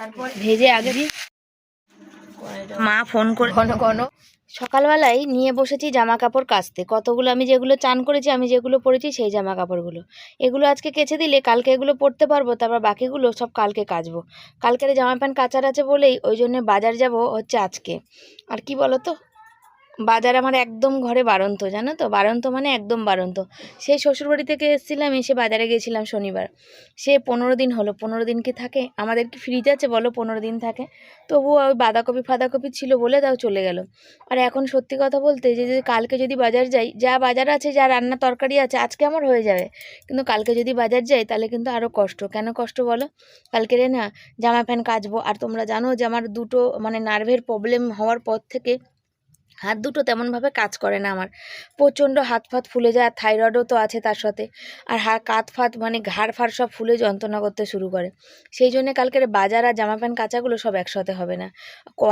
তারপর ভেজে আগে মা ফোন করে ঘন ঘন। সকালবেলায় নিয়ে বসেছি জামা কাপড় কাচতে। কতগুলো আমি যেগুলো চান করেছি আমি যেগুলো পরেছি সেই জামা কাপড়গুলো এগুলো আজকে কেচে দিলে কালকে এগুলো পরতে পারব তারপর বাকিগুলো সব কালকে কাচবো। কালকের জামা প্যান্ট কাচার আছে বলেই ওই জন্য বাজার যাব হচ্ছে আজকে। আর কি বলো তো বাজার আমার একদম ঘরে বারন্ত, জানো তো? বারন্ত মানে একদম বারন্ত। সেই শ্বশুরবাড়ি থেকে এসেছিলাম, এসে বাজারে গেছিলাম শনিবার। সে পনেরো দিন হলো, পনেরো দিন কি থাকে? আমাদের কি ফ্রিজ আছে বলো? পনেরো দিন থাকে। তবুও ওই বাঁধাকপি ফাঁদাকপি ছিল বলে তাও চলে গেল। আর এখন সত্যি কথা বলতে, যে যদি কালকে যদি বাজার যাই, যা বাজার আছে, যা রান্না তরকারি আছে, আজকে আমার হয়ে যাবে। কিন্তু কালকে যদি বাজার যাই, তাহলে কিন্তু আরও কষ্ট। কেন কষ্ট বলো? কালকে রে না, জামা প্যান্ট কাচবো। আর তোমরা জানো যে, আমার দুটো মানে নার্ভের প্রবলেম হওয়ার পর থেকে হাত দুটো তেমনভাবে কাজ করে না আমার। প্রচণ্ড হাত ফাত ফুলে যায়, আর থাইরয়েডও তো আছে তার সাথে। আর হা, কাত ফাত মানে ঘাড় ফাড় সব ফুলে যন্ত্রণা করতে শুরু করে। সেই জন্যে কালকের বাজার আর জামা প্যান্ট কাচাগুলো সব একসাথে হবে না।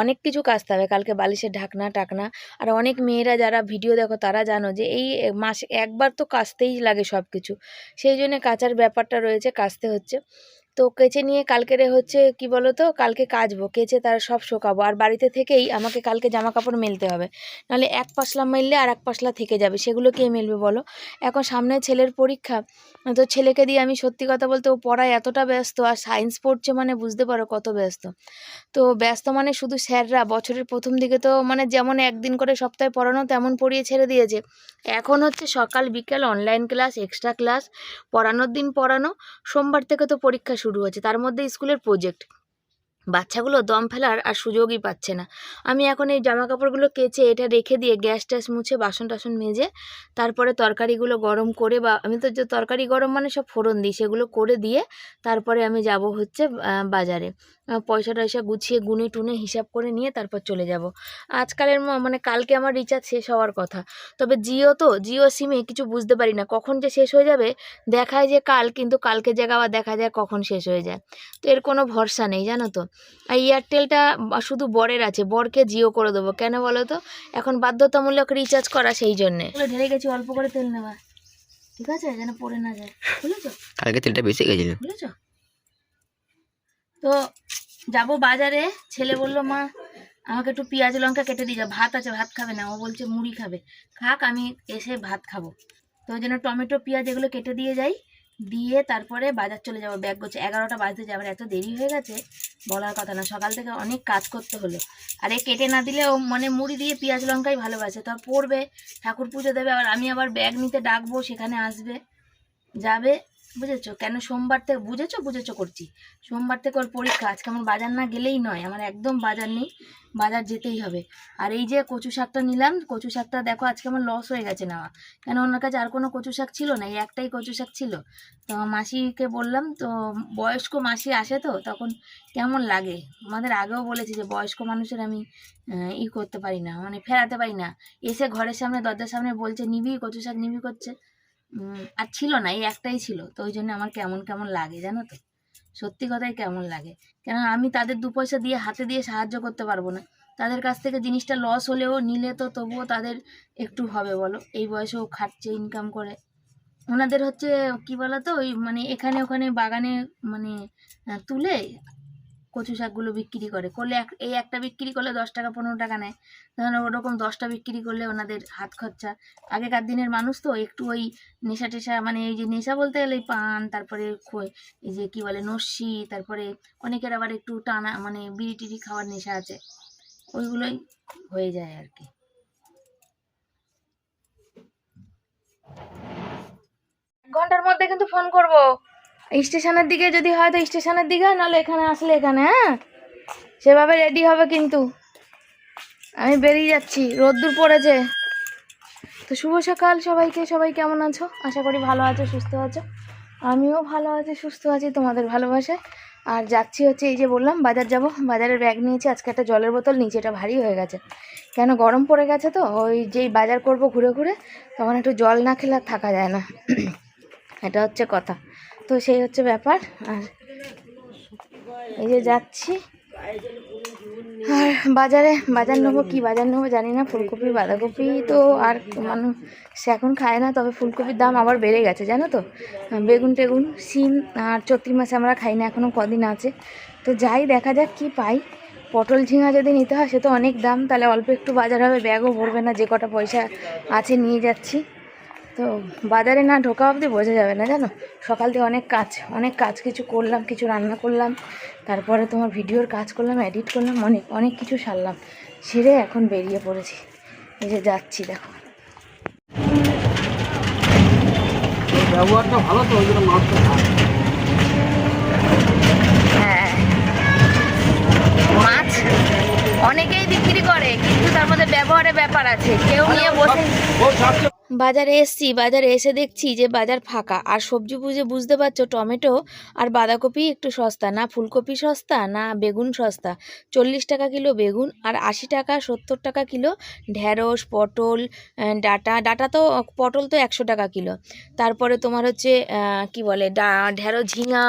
অনেক কিছু কাচতে হবে, কালকে বালিশের ঢাকনা, টাকনা। আর অনেক মেয়েরা যারা ভিডিও দেখো, তারা জানো যে এই মাসে একবার তো কাচতেই লাগে সব কিছু সেই জন্যে কাচার ব্যাপারটা রয়েছে, কাচতে হচ্ছে। তো কেচে নিয়ে কালকেরে হচ্ছে, কি বলো তো কালকে কাচবো, কেচে তার সব শোকাবো। আর বাড়িতে থেকেই আমাকে কালকে জামা কাপড় মেলতে হবে। নাহলে এক পাশলা মেললে আর এক পাশলা থেকে যাবে। সেগুলো কে মেলবে বলো? এখন সামনে ছেলের পরীক্ষা। তো ছেলেকে দিয়ে আমি সত্যি কথা বলতে ও পড়ায় এতটা ব্যস্ত, আর সায়েন্স পড়ছে মানে বুঝতে পারো কত ব্যস্ত। তো ব্যস্ত মানে শুধু স্যাররা, বছরের প্রথম দিকে তো মানে যেমন একদিন করে সপ্তাহে পড়ানো তেমন পড়িয়ে ছেড়ে দিয়েছে। এখন হচ্ছে সকাল, বিকেল অনলাইন ক্লাস এক্সট্রা ক্লাস পড়ানোর দিন পড়ানো, সোমবার থেকে তো পরীক্ষা শুরু। হচ্ছে তার মধ্যে স্কুলের প্রজেক্ট বাচ্চাগুলো দম ফেলার আর সুযোগই পাচ্ছে না। আমি এখন এই জামা কাপড়গুলো কেচে এটা রেখে দিয়ে গ্যাস ট্যাস মুছে বাসন টাসন মেজে তারপরে তরকারিগুলো গরম করে বা আমি তো যে তরকারি গরম মানে সব ফোড়ন দিই, সেগুলো করে দিয়ে তারপরে আমি যাব হচ্ছে বাজারে। পয়সা টয়সা গুছিয়ে গুনে টুনে হিসাব করে নিয়ে তারপর চলে যাব। আজকালের মানে কালকে আমার রিচার্জ শেষ হওয়ার কথা। তবে জিও তো, জিও সিমে কিছু বুঝতে পারি না, কখন যে শেষ হয়ে যাবে দেখায় যে কাল, কিন্তু কালকে জায়গা আবার দেখা যায় কখন শেষ হয়ে যায়। তো এর কোনো ভরসা নেই, জানো তো? আর এয়ারটেলটা শুধু বরের আছে বরকে জিও করে দেবো। কেন বলো তো এখন বাধ্যতামূলক রিচার্জ করা সেই জন্যে। ঢেলে গেছি অল্প করে তেল নেওয়া ঠিক আছে? যেন পড়ে না যায়। বুঝেছ? কালকে তেলটা বেশি গেছিল। বুঝেছ? তো যাব বাজারে। ছেলে বলল মা আমাকে একটু পেঁয়াজ লঙ্কা কেটে দিয়ে যাও। ভাত আছে ভাত খাবে না। ও বলছে মুড়ি খাবে। খাক আমি এসে ভাত খাব। তো ওই জন্য টমেটো পেঁয়াজ এগুলো কেটে দিয়ে যাই। দিয়ে তারপরে বাজার চলে যাব, ব্যাগ করছে এগারোটা বাজতে যাবে, এত দেরি হয়ে গেছে? বলার কথা না, সকাল থেকে অনেক কাজ করতে হলো। আর এ কেটে না দিলে ও মানে মুড়ি দিয়ে পেঁয়াজ লঙ্কাই ভালোবাসে, তো পড়বে, ঠাকুর পুজো দেবে, আবার আমি আবার ব্যাগ নিতে ডাকবো, সেখানে আসবে, যাবে। বুঝেছ? কেন সোমবার থেকে, বুঝেছ? বুঝেছ করছি। সোমবার থেকে ওর পরীক্ষা। আজকে আমার বাজার না গেলেই নয়। আমার একদম বাজার নেই। বাজার যেতেই হবে। আর এই যে কচু শাকটা নিলাম, কচু শাকটা দেখো আজকে আমার লস হয়ে গেছে নেওয়া। কেন ওনার কাছে আর কোনো কচু শাক ছিল না? এই একটাই কচু শাক ছিল। তো মাসিকে বললাম, তো বয়স্ক মাসি আসে তো, তখন কেমন লাগে? আমাদের আগেও বলেছি যে বয়স্ক মানুষের আমি ই করতে পারি না। মানে ফেরাতে পারি না। এসে ঘরের সামনে, দরজার সামনে বলছে, নিবি কচু শাক, নিবি করছে। আর ছিল না, এই একটাই ছিল, তো ওই জন্য আমার কেমন কেমন লাগে জানো তো? সত্যি কথাই কেমন লাগে। কেন আমি তাদের দু পয়সা দিয়ে, হাতে দিয়ে সাহায্য করতে পারব না। তাদের কাছ থেকে জিনিসটা লস হলেও নিলে তো তবুও তাদের একটু হবে বলো। এই বয়সেও খাটছে ইনকাম করে। ওনাদের হচ্ছে কি বলো তো ওই মানে এখানে ওখানে বাগানে মানে তুলে কচু শাকগুলো বিক্রি করে। করলে এই একটা বিক্রি করলে দশ টাকা, পনেরো টাকা নেয়। ধরুন ওরকম দশটা বিক্রি করলে ওনাদের হাত খরচা। আগেকার দিনের মানুষ তো একটু ওই নেশা টেশা মানে এই যে নেশা বলতে গেলে পান, তারপরে এই যে কি বলে নস্যি, তারপরে অনেকের আবার একটু টানা মানে বিড়ি টিড়ি খাওয়ার নেশা আছে। ওইগুলোই হয়ে যায় আর কি। ঘণ্টার মধ্যে কিন্তু ফোন করব। স্টেশনের দিকে যদি হয় তো স্টেশনের দিকে, নাহলে এখানে আসলে এখানে হ্যাঁ? সেভাবে রেডি হবে কিন্তু। আমি বেরিয়ে যাচ্ছি, রোদ্দুর পড়েছে। তো শুভ সকাল সবাইকে, সবাই কেমন আছো? আশা করি ভালো আছো, সুস্থ আছো। আমিও ভালো আছি, সুস্থ আছি, তোমাদের ভালোবাসায়। আর যাচ্ছি হচ্ছে এই যে বললাম, বাজার যাব। বাজারের ব্যাগ নিয়েছি, আজকে একটা জলের বোতল নিচে এটা ভারী হয়ে গেছে। কেন গরম পড়ে গেছে তো, ওই যেই বাজার করব ঘুরে ঘুরে, তখন একটু জল না খেলে থাকা যায় না। এটা হচ্ছে কথা। তো সেই হচ্ছে ব্যাপার। আর এই যে যাচ্ছি। আর বাজারে, বাজার নেব কি বাজার নেব জানি না ফুলকপি বাঁধাকপি তো আর মানুষ সে এখন খায় না, তবে ফুলকপির দাম আবার বেড়ে গেছে, জানো তো? বেগুন টেগুন, শিম আর চৈত্রি মাসে আমরা খাই না এখনও কদিন আছে। তো যাই, দেখা যাক কি পাই। পটল ঝিঙা যদি নিতে হয়, সে তো অনেক দাম, তাহলে অল্প একটু বাজার হবে, ব্যাগও ভরবে না, যে কটা পয়সা আছে নিয়ে যাচ্ছি। তো বাজারে না ঢোকা অবধি বোঝা যাবে না জানো? সকাল থেকে অনেক কাজ অনেক কাজ কিছু করলাম কিছু রান্না করলাম তারপরে তোমার ভিডিওর কাজ করলাম এডিট করলাম অনেক অনেক কিছু সারলাম সেরে এখন বেরিয়ে পড়েছি। এই যে যাচ্ছি দেখো। ব্যবহারটা ভালো তো ওই জন্য হ্যাঁ। মাছ অনেকেই বিক্রি করে কিন্তু তার মধ্যে ব্যবহারের ব্যাপার আছে। কেউ নিয়ে বসে বাজারে এসছি, বাজারে এসে দেখছি যে বাজার ফাঁকা। আর সবজি বুঝে বুঝতে পারছ, টমেটো আর বাঁধাকপি একটু সস্তা। না ফুলকপি সস্তা, না বেগুন সস্তা। চল্লিশ টাকা কিলো বেগুন আর আশি টাকা, সত্তর টাকা কিলো ঢ্যাঁড়স পটল ডাটা। ডাটা তো, পটল তো একশো টাকা কিলো। তারপরে তোমার হচ্ছে কি বলে, ডা ঢ্যাঁড়স ঝিঙা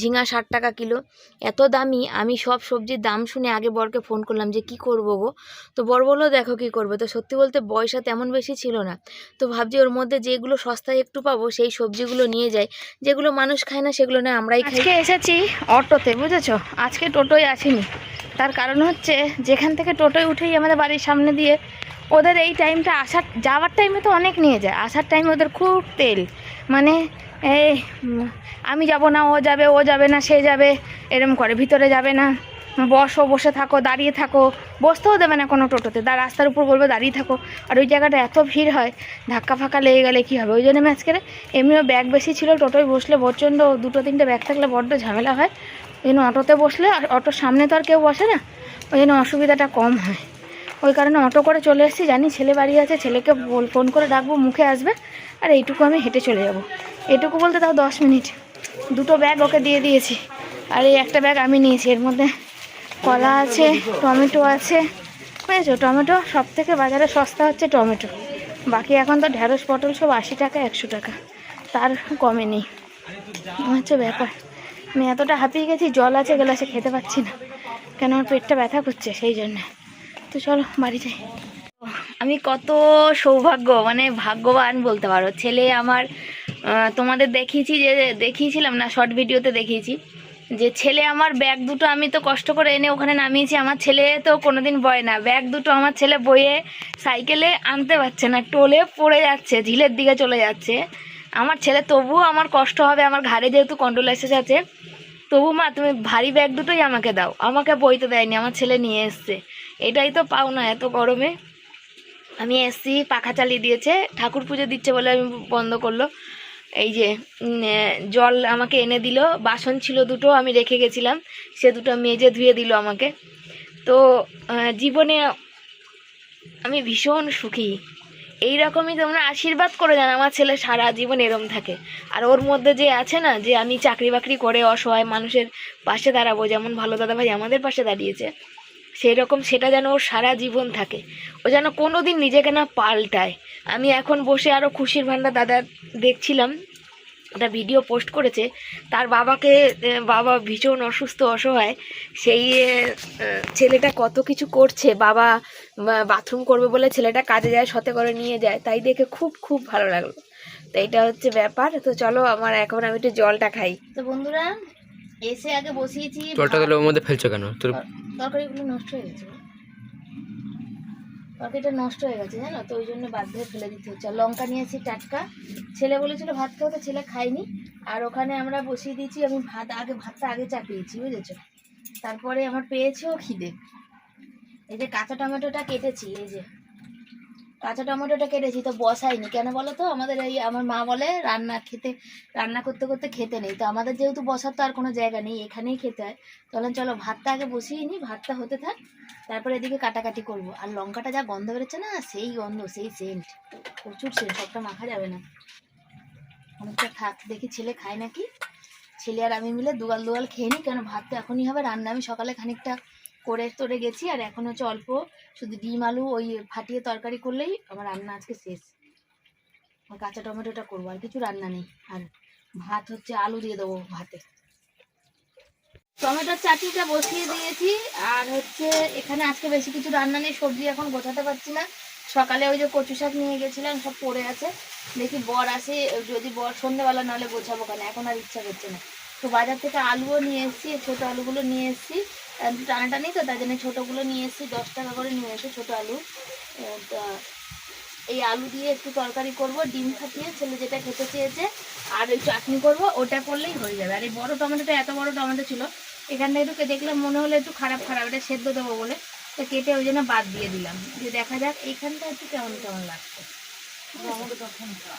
ঝিঙা ষাট টাকা কিলো। এত দামি, আমি সব সবজির দাম শুনে আগে বরকে ফোন করলাম যে, কি করব গো? তো বর বলল, দেখো কি করব। তো সত্যি বলতে বয়সা তেমন বেশি ছিল না। তো ভাবছি ওর মধ্যে যেগুলো সস্তায় একটু পাবো, সেই সবজিগুলো নিয়ে যাই। যেগুলো মানুষ খায় না, সেগুলো না আমরাই খাই। আজকে এসেছি অটোতে, বুঝেছ? আজকে টোটোয় আসিনি। তার কারণ হচ্ছে, যেখান থেকে টোটোয় উঠেই আমাদের বাড়ির সামনে দিয়ে ওদের এই টাইমটা আসার, যাওয়ার টাইমে তো অনেক নিয়ে যায়। আসার টাইমে ওদের খুব তেল। মানে এই আমি যাব না, ও যাবে ও যাবে না, সে যাবে, এরম করে। ভিতরে যাবে না। বসো, বসে থাকো, দাঁড়িয়ে থাকো। বসতেও দেবে না কোনো টোটোতে। দা রাস্তার উপর বলবে, দাঁড়িয়ে থাকো। আর ওই জায়গাটা এত ভিড় হয়, ধাক্কা ফাঁকা লেগে গেলে কী হবে? ওই জন্য আমি আজকে এমনিও ব্যাগ বেশি ছিল, টোটোয় বসলে প্রচণ্ড দুটো, তিনটে ব্যাগ থাকলে বড্ড ঝামেলা হয়। ওই জন্য অটোতে বসলে আর অটোর সামনে তো আর কেউ বসে না, ওই জন্য অসুবিধাটা কম হয়। ওই কারণে অটো করে চলে এসেছি, জানি ছেলে বাড়ি আছে, ছেলেকে বল, ফোন করে ডাকবো, মুখে আসবে, আর এইটুকু আমি হেঁটে চলে যাব। এটুকু বলতে তাও দশ মিনিট। দুটো ব্যাগ ওকে দিয়ে দিয়েছি, আর এই একটা ব্যাগ আমি নিয়েছি, এর মধ্যে কলা আছে, টমেটো আছে। বুঝেছ টমেটো সব থেকে বাজারে সস্তা হচ্ছে টমেটো। বাকি এখন তো ঢ্যাঁড়স পটল সব আশি টাকা, একশো টাকা। তার কমে নেই। হচ্ছে ব্যাপার। আমি এতটা হাঁপিয়ে গেছি, জল আছে গ্লাসে খেতে পাচ্ছি না। কেন আমার পেটটা ব্যথা করছে, সেই জন্য। তো চলো, বাড়ি যাই। আমি কত সৌভাগ্য মানে ভাগ্যবান বলতে পারো। ছেলে আমার তোমাদের দেখিয়েছি যে, দেখিয়েছিলাম না শর্ট ভিডিওতে দেখিয়েছি। যে ছেলে আমার, ব্যাগ দুটো আমি তো কষ্ট করে এনে ওখানে নামিয়েছি। আমার ছেলে তো কোনোদিন বয় না। ব্যাগ দুটো আমার ছেলে বয়ে সাইকেলে আনতে পারছে না, টোলে পড়ে যাচ্ছে, ঝিলের দিকে চলে যাচ্ছে। আমার ছেলে, তবুও আমার কষ্ট হবে। আমার ঘাড়ে যেহেতু কন্ট্রোল কন্ট্রোলাইসিস আছে, তবু মা, তুমি ভারী ব্যাগ দুটোই আমাকে দাও। আমাকে বইতে দেয়নি, আমার ছেলে নিয়ে এসছে। এটাই তো পাও না এত গরমে। আমি এসছি, পাখা চালিয়ে দিয়েছে, ঠাকুর পুজো দিচ্ছে বলে আমি বন্ধ করল। এই যে জল আমাকে এনে দিল, বাসন ছিল দুটো, আমি রেখে গেছিলাম, সে দুটো মেজে ধুয়ে দিল আমাকে। তো জীবনে আমি ভীষণ সুখী। এই রকমই তোমরা আশীর্বাদ করে যান, আমার ছেলে সারা জীবন এরম থাকে। আর ওর মধ্যে যে আছে না, যে আমি চাকরি বাকরি করে অসহায় মানুষের পাশে দাঁড়াবো, যেমন ভালো দাদা ভাই আমাদের পাশে দাঁড়িয়েছে সেই রকম সেটা যেন ওর সারা জীবন থাকে। ও যেন কোনো দিন নিজেকে না পাল্টায়। আমি এখন বসে আরও খুশির ভান্ডার দাদা দেখছিলাম, একটা ভিডিও পোস্ট করেছে। তার বাবাকে বাবা ভীষণ অসুস্থ, অসহায়। সেই ছেলেটা কত কিছু করছে। বাবা বাথরুম করবে বলে ছেলেটা কাজে যায়, সতে করে নিয়ে যায়। তাই দেখে খুব খুব ভালো লাগল। তো এটা হচ্ছে ব্যাপার। তো চলো আমার, এখন আমি একটু জলটা খাই। তো বন্ধুরা এসে আগে বসিয়েছি জলটা তাহলে ওর মধ্যে ফেলছো কেন? তোর তরকারিগুলো নষ্ট হয়ে গেছে। তরকারিটা নষ্ট হয়ে গেছে জানো? তো ওই জন্য বাধ্য হয়ে ফেলে দিতে হচ্ছে। আর লঙ্কা নিয়েছি টাটকা। ছেলে বলেছিল ভাত খাও তো ছেলে খায়নি। আর ওখানে আমরা বসিয়ে দিয়েছি আমি ভাত আগে ভাতটা আগে চাপিয়েছি বুঝেছ? তারপরে আমার পেয়েছেও খিদে। এই যে কাঁচা টমেটোটা কেটেছি এই যে। কাঁচা টমেটোটা কেটেছি, তো বসাইনি কেন বলো তো? আমাদের এই, আমার মা বলে, রান্না খেতে, রান্না করতে করতে খেতে নেই। তো আমাদের যেহেতু বসার তো আর কোনো জায়গা নেই, এখানেই খেতে হয়। তাহলে চলো, ভাতটা আগে বসিয়ে নিই ভাতটা হতে থাক। তারপরে এদিকে কাটাকাটি করব। আর লঙ্কাটা যা গন্ধ বেরোচ্ছে না, সেই গন্ধ, সেই সেন্ট প্রচুর সেন্ট সবটা মাখা যাবে না। অনেকটা থাক, দেখি ছেলে খায় নাকি? ছেলে আর আমি মিলে দুগাল দুগাল খেয়ে নিই কেন ভাতটা এখনই হবে। রান্না আমি সকালে খানিকটা করে তোরে গেছি, আর এখন হচ্ছে অল্প শুধু ডিম, আলু, ওই ফাটিয়ে তরকারি করলেই আমার রান্না আজকে শেষ। আর কাঁচা টমেটোটা করব, আর কিছু রান্না নেই। আর ভাত হচ্ছে আলু দিয়ে দেবো ভাতে। টমেটোর চাটনিটা বসিয়ে দিয়েছি, আর হচ্ছে এখানে আজকে বেশি কিছু রান্না নেই, সবজি এখন গোছাতে পারছি না। সকালে ওই যে কচু শাক নিয়ে গেছিলাম, সব পড়ে আছে। দেখি বর আসে, যদি বর সন্ধ্যেবেলা নাহলে গোছাবো কেন? এখন আর ইচ্ছা করছে না। তো বাজার থেকে আলুও নিয়ে এসেছি, ছোটো আলুগুলো নিয়ে এসেছি। টানাটা নেই, তো তাই জন্য ছোটোগুলো নিয়ে এসেছি, দশ টাকা করে নিয়ে এসেছি, ছোটো আলু। এই আলু দিয়ে একটু তরকারি করব, ডিম ফাটিয়ে ছেলে যেটা খেতে চেয়েছে, আর ওই চাটনি করব, ওটা করলেই হয়ে যাবে। আর এই বড় টমেটোটা, এত বড় টমেটো ছিল, এখানটা একটু দেখলাম, মনে হলো একটু খারাপ খারাপ, এটা সেদ্ধ দেবো বলে। তো কেটে ওই জন্য বাদ দিয়ে দিলাম। যে দেখা যাক, এইখানটা একটু কেমন কেমন লাগছে।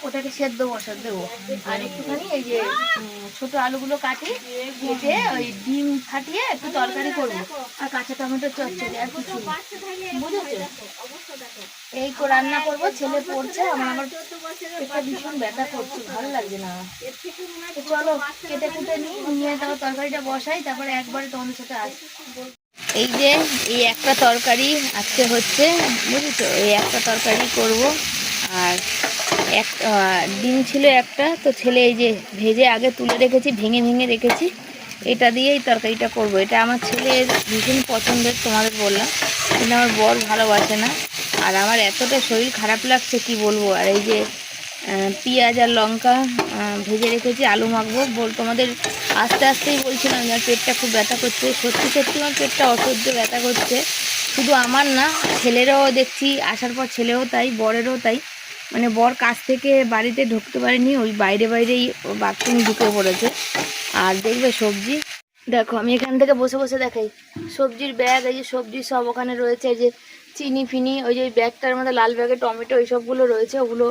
ওটাকে সেদ্ধ বসা দেবো। আর একটুখানি এই যে ছোট আলুগুলো কাটি, কেটে ওই ডিম ফাটিয়ে একটু তরকারি করব। আর কাঁচা টমেটো চচ্চড়ি, আর কিছু বুঝেছ? এই রান্না করব, ছেলে পড়ছে, আমার আমার ভীষণ ব্যথা করছে, ভালো লাগছে না। চলো, কেটে কুটে নিই, নিয়ে তারপর তরকারিটা বসাই, তারপরে একবারে তোমাদের সাথে আসি এই যে, এই একটা তরকারি আজকে হচ্ছে, বুঝেছ? এই একটা তরকারি করব। আর এক ডিম ছিল একটা, তো ছেলে এই যে ভেজে আগে তুলে রেখেছি, ভেঙে ভেঙে রেখেছি। এটা দিয়েই তরকারিটা করব। এটা আমার ছেলের ভীষণ পছন্দের, তোমাদের বললাম। কিন্তু আমার বর ভালোবাসে না। আর আমার এতটা শরীর খারাপ লাগছে, কি বলব? আর এই যে পেঁয়াজ আর লঙ্কা ভেজে রেখেছি, আলু মাখবো। বল, তোমাদের আস্তে আস্তেই বলছিলাম যে পেটটা খুব ব্যথা করছে। সত্যি সত্যি আমার পেটটা অসহ্য ব্যথা করছে। শুধু আমার না, ছেলেরাও দেখছি, আসার পর ছেলেও তাই, বরেরও তাই। মানে বর কাছ থেকে বাড়িতে ঢুকতে পারেনি, ওই বাইরে বাইরেই বাথরুম ঢুকে পড়েছে। আর দেখবে সবজি। দেখো, আমি এখান থেকে বসে বসে দেখাই। সবজির ব্যাগ এই যে সবজি সব ওখানে রয়েছে যে চিনি ফিনি, ওই যে ব্যাগটার মধ্যে লাল ব্যাগে টমেটো এইসবগুলো রয়েছে। ওগুলো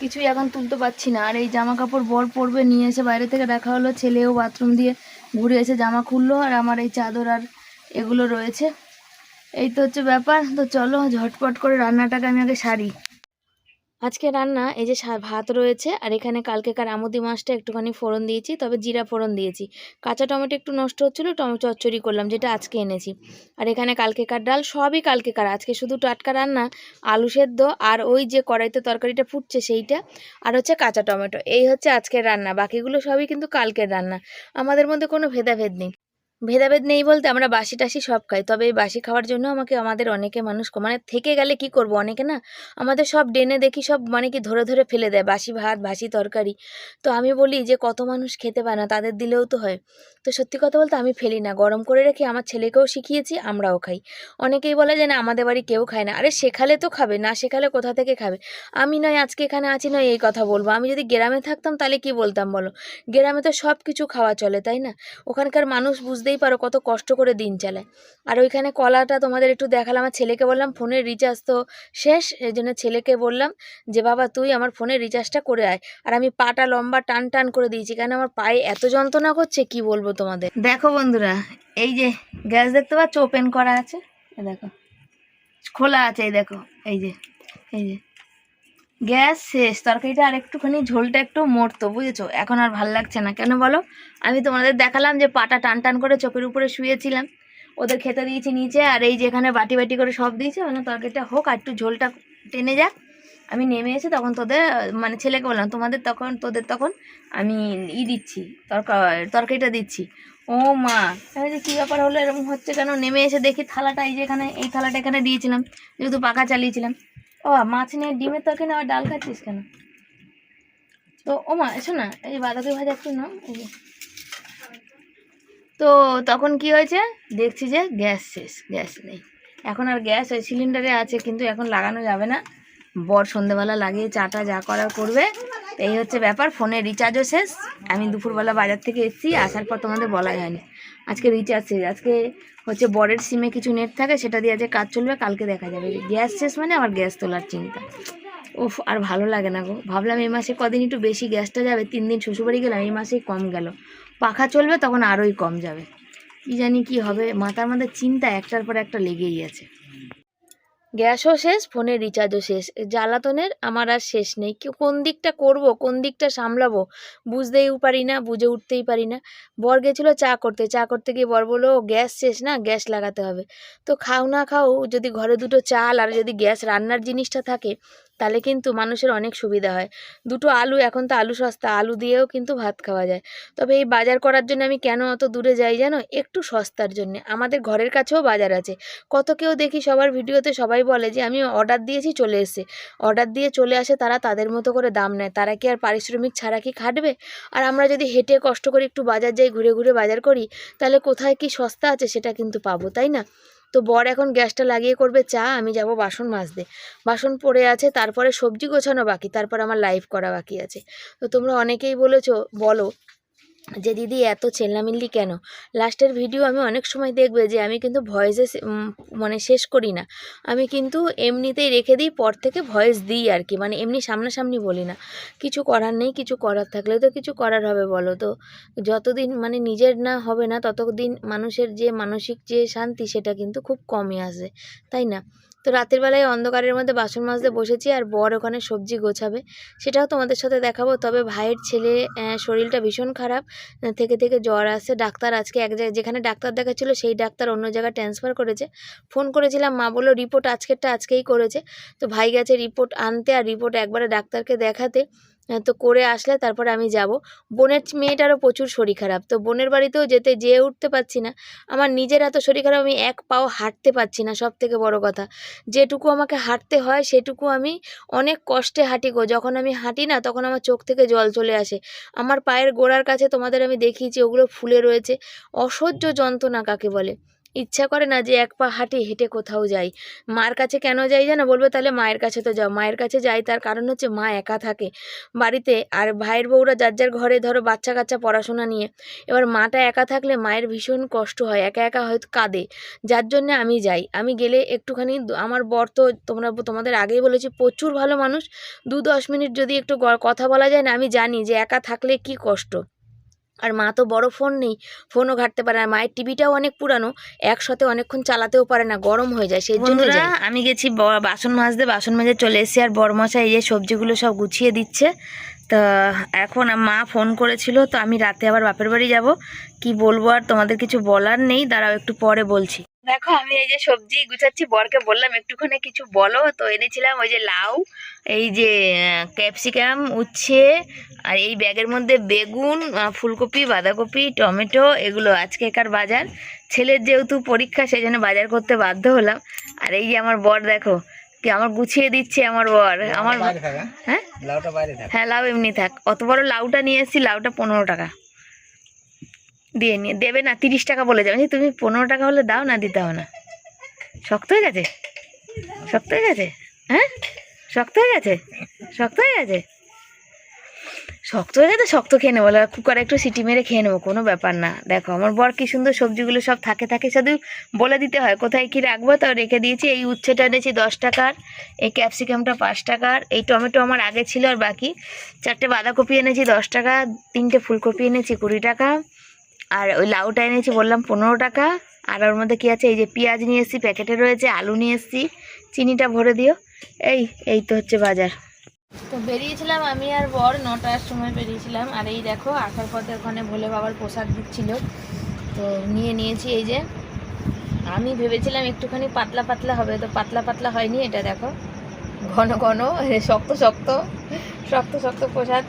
কিছুই এখন তুলতে পারছি না। আর এই জামা কাপড় বর পরবে, নিয়ে এসে বাইরে থেকে দেখা হলো, ছেলেও বাথরুম দিয়ে ঘুরে এসে জামা খুললো, আর আমার এই চাদর আর এগুলো রয়েছে। এই তো হচ্ছে ব্যাপার। তো চলো, ঝটপট করে রান্নাটাকে আমি আগে সারি। আজকে রান্না, এই যে ভাত রয়েছে আর এখানে কালকেকার আমুদি মাছটা একটুখানি ফোড়ন দিয়েছি, তবে জিরা ফোড়ন দিয়েছি। কাঁচা টমেটো একটু নষ্ট হচ্ছিল টমেটো চচ্চড়ি করলাম যেটা আজকে এনেছি। আর এখানে কালকেকার ডাল সবই কালকেকার, আজকে শুধু টাটকা রান্না, আলু সেদ্ধ আর ওই যে কড়াইতে তরকারিটা ফুটছে সেইটা আর হচ্ছে কাঁচা টমেটো। এই হচ্ছে আজকের রান্না, বাকিগুলো সবই কিন্তু কালকের রান্না। আমাদের মধ্যে কোনো ভেদাভেদ নেই। ভেদাভেদ নেই বলতে আমরা বাসি টাসি সব খাই। তবে এই বাসি খাওয়ার জন্য আমাকে, আমাদের অনেকে মানুষ মানে থেকে গেলে কি করব অনেকে না, আমাদের সব ডেনে দেখি সব মানে কি ধরে ধরে ফেলে দেয়, বাসি ভাত, বাসি তরকারি। তো আমি বলি যে কত মানুষ খেতে পায় না, তাদের দিলেও তো হয়। তো সত্যি কথা বলতে আমি ফেলি না, গরম করে রেখে আমার ছেলেকেও শিখিয়েছি, আমরাও খাই। অনেকেই বলে যে না, আমাদের বাড়ি কেউ খায় না। আরে শেখালে তো খাবে, না শেখালে কোথা থেকে খাবে? আমি নয়, আজকে এখানে আছি নয়, এই কথা বলব। আমি যদি গ্রামে থাকতাম তাহলে কি বলতাম বলো? গ্রামে তো সব কিছু খাওয়া চলে, তাই না? ওখানকার মানুষ বুঝতেই পারো কত কষ্ট করে দিন চালায়। আর ওইখানে কলাটা তোমাদের একটু দেখালাম, আমার ছেলেকে বললাম ফোনের রিচার্জ তো শেষ। এই জন্য ছেলেকে বললাম যে, বাবা, তুই আমার ফোনের রিচার্জটা করে আয়। আর আমি পাটা লম্বা টান টান করে দিয়েছি, কেন আমার পায়ে এত যন্ত্রণা করছে, কি বলব তোমাদের? দেখো বন্ধুরা, এই যে গ্যাস দেখতে পাচ্ছ ওপেন করা আছে দেখো, খোলা আছে, এই দেখো, এই যে এই যে। গ্যাস শেষ। তরকারিটা আর একটুখানি ঝোলটা একটু মরতো, বুঝেছ? এখন আর ভালো লাগছে না। কেন বলো? আমি তোমাদের দেখালাম যে পাটা টান টান করে চোখের উপরে শুয়েছিলাম। ওদের খেতে দিয়েছি নিচে, আর এই যে এখানে বাটি বাটি করে সব দিয়েছে মানে তরকারিটা হোক, আর একটু ঝোলটা টেনে যাক। আমি নেমে এসে তখন তোদের মানে ছেলেকে বললাম, তোমাদের তখন, তোদের তখন আমি ই দিচ্ছি, তরকা, তরকারিটা দিচ্ছি। ও মা আমি যে কী ব্যাপার হলো? এরকম হচ্ছে কেন? নেমে এসে দেখি থালাটা, এই যে এখানে, এই থালাটা এখানে দিয়েছিলাম, যেহেতু পাখা চালিয়েছিলাম। ও, মাছ নিয়ে ডিমের তরকারি আবার ডাল খাচ্ছিস কেন? তো ও মা এসো না, এই যে বাঁধাকপি ভাজা একটু যে। তো, তখন কি হয়েছে? দেখছি যে গ্যাস শেষ, গ্যাস নেই। এখন আর গ্যাস ওই সিলিন্ডারে আছে, কিন্তু এখন লাগানো যাবে না। বর সন্ধেবেলা লাগিয়ে চাটা যা করার করবে, এই হচ্ছে ব্যাপার ফোনে রিচার্জও শেষ। আমি দুপুরবেলা বাজার থেকে এসেছি, আসার পর তোমাদের বলা হয়নি আজকে রিচার্জ শেষ আজকে হচ্ছে বরের সিমে কিছু নেট থাকে, সেটা দিয়ে আজকে কাজ চলবে, কালকে দেখা যাবে। গ্যাস শেষ মানে আমার গ্যাস তোলার চিন্তা। উফ, আর ভালো লাগে না গো। ভাবলাম এই মাসে কদিন একটু বেশি গ্যাসটা যাবে, তিন দিন শ্বশুরবাড়ি গেলাম, এই মাসেই কম গেল। পাখা চলবে, তখন আরোই কম যাবে। কি জানি কি হবে, মাথার মধ্যে চিন্তা একটার পর একটা লেগেই আছে। গ্যাসও শেষ, ফোনের রিচার্জও শেষ। জ্বালাতনের আমার আর শেষ নেই। কি, কোন দিকটা করব, কোন দিকটা সামলাবো, বুঝতেই পারি না, বুঝে উঠতেই পারি না। বর গেছিল চা করতে। চা করতে গিয়ে বর বলল গ্যাস শেষ না, গ্যাস লাগাতে হবে। তো খাও না খাও, যদি ঘরে দুটো চাল আর যদি গ্যাস রান্নার জিনিসটা থাকে তাহলে কিন্তু মানুষের অনেক সুবিধা হয়। দুটো আলু, এখন তো আলু সস্তা, আলু দিয়েও কিন্তু ভাত খাওয়া যায়। তবে এই বাজার করার জন্য আমি কেন অত দূরে যাই জানো? একটু সস্তার জন্য। আমাদের ঘরের কাছেও বাজার আছে। কত কেউ দেখি সবার ভিডিওতে সবাই বলে যে, আমি অর্ডার দিয়েছি, চলে এসে অর্ডার দিয়ে চলে আসে, তারা তাদের মতো করে দাম নেয়। তারা কি আর পারিশ্রমিক ছাড়া কি খাটবে? আর আমরা যদি হেঁটে কষ্ট করে একটু বাজার যাই, ঘুরে ঘুরে বাজার করি, তাহলে কোথায় কি সস্তা আছে সেটা কিন্তু পাবো, তাই না? তো বর এখন গ্যাসটা লাগিয়ে করবে চা, আমি যাব বাসন মাজতে। বাসন পড়ে আছে, তারপরে সবজি গোছানো বাকি, তারপর আমার লাইভ করা বাকি আছে। তো তোমরা অনেকেই বলেছ, বলো যে, দিদি, এত চেল্লামিল্লি কেন? লাস্টের ভিডিও আমি অনেক সময় দেখবে যে, আমি কিন্তু ভয়েসে মানে শেষ করি না। আমি কিন্তু এমনিতেই রেখে দিই, পর থেকে ভয়েস দিই আর কি। মানে এমনি সামনাসামনি বলি না। কিছু করার নেই, কিছু করার থাকলে তো কিছু করার হবে, বলো তো। যতদিন মানে নিজের না হবে না, ততদিন মানুষের যে মানসিক যে শান্তি, সেটা কিন্তু খুব কমে আসে, তাই না? তো রাতের বেলায় অন্ধকারের মধ্যে বাসন মাজতে বসেছি আর বর ওখানে সবজি গোছাবে। সেটাও তোমাদের সাথে দেখাবো। তবে ভাইয়ের ছেলে শরীরটা ভীষণ খারাপ। থেকে থেকে জ্বর আসছে ডাক্তার আজকে এক জায়গায়, যেখানে ডাক্তার দেখাচ্ছিলো, সেই ডাক্তার অন্য জায়গায় ট্রান্সফার করেছে। ফোন করেছিলাম, মা বলল রিপোর্ট আজকেরটা আজকেই করেছে। তো ভাই গেছে রিপোর্ট আনতে আর রিপোর্ট একবারে ডাক্তারকে দেখাতে। তো করে আসলে তারপরে আমি যাব। বোনের মেয়েটারও প্রচুর শরীর খারাপ, তো বোনের বাড়িতেও যেতে, যেয়ে উঠতে পারছি না। আমার নিজের এত শরীর খারাপ, আমি এক পাও হাঁটতে পারছি না সব থেকে বড় কথা। যেটুকু আমাকে হাঁটতে হয়, সেটুকু আমি অনেক কষ্টে হাঁটি গো। যখন আমি হাঁটি না, তখন আমার চোখ থেকে জল চলে আসে। আমার পায়ের গোড়ার কাছে তোমাদের আমি দেখিয়েছি, ওগুলো ফুলে রয়েছে। অসহ্য যন্ত্রণা কাকে বলে? ইচ্ছা করে না যে এক পা হাঁটে, হেঁটে কোথাও যাই। মার কাছে কেন যাই জানো বলবে, তাহলে মায়ের কাছে তো যাও। মায়ের কাছে যাই, তার কারণ হচ্ছে মা একা থাকে বাড়িতে। আর ভাইয়ের বউরা যার যার ঘরে ধরো বাচ্চা কাচ্চা পড়াশোনা নিয়ে, এবার মাটা একা থাকলে মায়ের ভীষণ কষ্ট হয়, একা একা হয়তো কাঁদে। যার জন্য আমি যাই। আমি গেলে একটুখানি আমার বর তো তোমরা, তোমাদের আগেই বলেছি, প্রচুর ভালো মানুষ। দু দশ মিনিট যদি একটু কথা বলা যায় না, আমি জানি যে একা থাকলে কি কষ্ট। আর মা তো বড় ফোন নেই ফোনও ঘাটতে পারে না। মায়ের টিভিটাও অনেক পুরানো একসাথে অনেকক্ষণ চালাতেও পারে না গরম হয়ে যায় সেই জন্য আমি গেছি ব- বাসন মাজতে বাসন মাজে চলে এসেছি আর বড়মশাই এই যে সবজিগুলো সব গুছিয়ে দিচ্ছে। তা এখন মা ফোন করেছিল তো আমি রাতে আবার বাপের বাড়ি যাব। কি বলব আর তোমাদের কিছু বলার নেই দাঁড়াও একটু পরে বলছি। দেখো আমি এই যে সবজি গুছাচ্ছি বরকে বললাম একটুখানি কিছু বলো। তো এনেছিলাম ওই যে লাউ এই যে ক্যাপসিকাম উচ্ছে আর এই ব্যাগের মধ্যে বেগুন ফুলকপি বাঁধাকপি টমেটো এগুলো আজকেকার বাজার। ছেলের যেহেতু পরীক্ষা সেই জন্য বাজার করতে বাধ্য হলাম। আর এই যে আমার বর দেখো কি আমার গুছিয়ে দিচ্ছে আমার বর। আমার হ্যাঁ? লাউটা বাইরে থাক। হ্যাঁ লাউ এমনি থাক। অত বড় লাউটা নিয়ে এসেছি লাউটা পনেরো টাকা। দিয়ে নিয়ে, দেবে না, তিরিশ টাকা বলে যাবে তুমি পনেরো টাকা হলে দাও না, দিতে হবে না। শক্ত হয়ে গেছে? শক্ত হয়ে গেছে? হ্যাঁ? শক্ত হয়ে গেছে? শক্ত হয়ে গেছে? শক্ত হয়ে গেছে শক্ত খেয়ে নেব। কুকারে একটু সিটি মেরে খেয়ে নেব, কোনো ব্যাপার না। দেখো, আমার বর কি সুন্দর সবজিগুলো সব থাকে থাকে শুধু বলে দিতে হয়, কোথায় কি রাখব তাও রেখে দিয়েছি। এই উচ্ছেটা এনেছি দশ টাকার, এই ক্যাপসিকামটা পাঁচ টাকার, এই টমেটো আমার আগে ছিল আর বাকি। চারটে বাঁধাকপি এনেছি দশ টাকা, তিনটে ফুলকপি এনেছি কুড়ি টাকা। আর ওই লাউটা এনেছি বললাম পনেরো টাকা। আর ওর মধ্যে কী আছে? এই যে পেঁয়াজ নিয়ে এসেছি, প্যাকেটে রয়েছে, আলু নিয়ে এসেছি, চিনিটা ভরে দিও। এই এই তো হচ্ছে বাজার। তো বেরিয়েছিলাম আমি আর বর, নটার সময় বেরিয়েছিলাম। আর এই দেখো, আসার পথে ওখানে ভোলে বাবার প্রসাদ দিচ্ছিল। তো নিয়ে নিয়েছি এই যে। আমি ভেবেছিলাম একটুখানি পাতলা পাতলা হবে, তো পাতলা পাতলা হয়নি, এটা দেখো। ঘন ঘন শক্ত শক্ত শক্ত শক্ত প্রসাদ,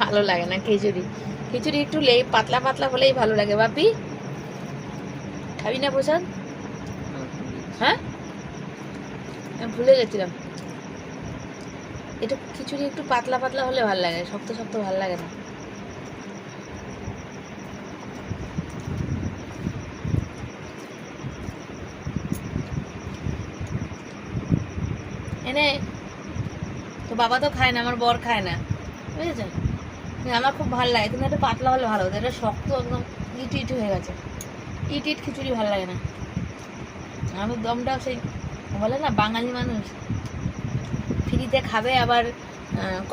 ভালো লাগে না, খিচুড়ি। খিচুড়ি একটু লে পাতলা পাতলা হলেই ভালো লাগে। বাপি খাবি না প্রসাদ? হ্যাঁ? ভুলে গেছিলাম। এটা খিচুড়ি একটু পাতলা পাতলা হলে ভালো লাগে, শক্ত শক্ত ভালো লাগে না। এনে, তো বাবা তো খায় না, আমার বর খায় না। বুঝেছেন? আমার খুব ভালো লাগে। কিন্তু একটা পাতলা হলে ভালো হতো। এটা শক্ত একদম ইট ইট হয়ে গেছে। ইট ইট খিচুড়ি ভালো লাগে না। আমি দমটা সেই বলে না, বাঙালি মানুষ। ফ্রিতে খাবে, আবার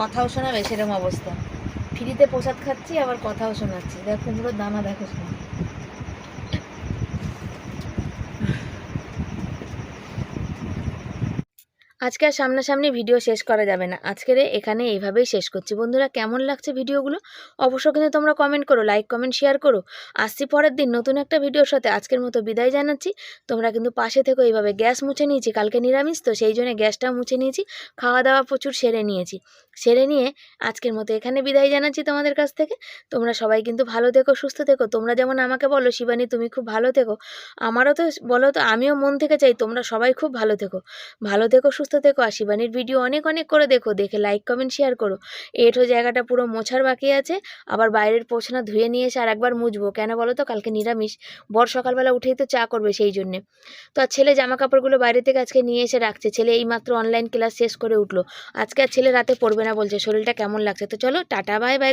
কথাও শোনাবে সেরকম অবস্থা। ফ্রিতে প্রসাদ খাচ্ছি, আবার কথাও শোনাচ্ছি। দেখো কুমড়োর দানা দেখো শোনা আজকে আর সামনাসামনি ভিডিও শেষ করা যাবে না। আজকের এখানে এইভাবেই শেষ করছি। বন্ধুরা, কেমন লাগছে ভিডিওগুলো? অবশ্যই কিন্তু তোমরা কমেন্ট করো লাইক কমেন্ট শেয়ার করো। আসছি পরের দিন নতুন একটা ভিডিওর সাথে। আজকের মতো বিদায় জানাচ্ছি। তোমরা কিন্তু পাশে থেকো। এইভাবে গ্যাস মুছে নিয়েছি। কালকে নিরামিষ, তো সেই জন্য গ্যাসটাও মুছে নিয়েছি। খাওয়া দাওয়া প্রচুর সেরে নিয়েছি। সেরে নিয়ে আজকের মতো এখানে বিদায় জানাচ্ছি তোমাদের কাছ থেকে। তোমরা সবাই কিন্তু ভালো থেকো, সুস্থ থেকো। তোমরা যেমন আমাকে বলো, শিবানী, তুমি খুব ভালো থেকো। আমারও তো, বলো তো, আমিও মন থেকে চাই তোমরা সবাই খুব ভালো থেকো। ভালো থেকো সুস্থ থেকো আর ভিডিও অনেক অনেক করে দেখো। দেখে লাইক কমেন্ট শেয়ার করো। এঠো জায়গাটা পুরো মোছার বাকি আছে। আবার বাইরের পোছনা ধুয়ে নিয়ে এসে আর একবার মুছবো। কেন বলো তো? কালকে নিরামিষ। বর সকালবেলা উঠেই তো চা করবে সেই জন্যে। তো আর ছেলে জামা কাপড়গুলো বাইরে থেকে আজকে নিয়ে এসে রাখছে। ছেলে এইমাত্র অনলাইন ক্লাস শেষ করে উঠল। আজকে আর ছেলে রাতে পড়বে না বলছে। শরীরটা কেমন লাগছে? তো চলো, টাটা বাই বাই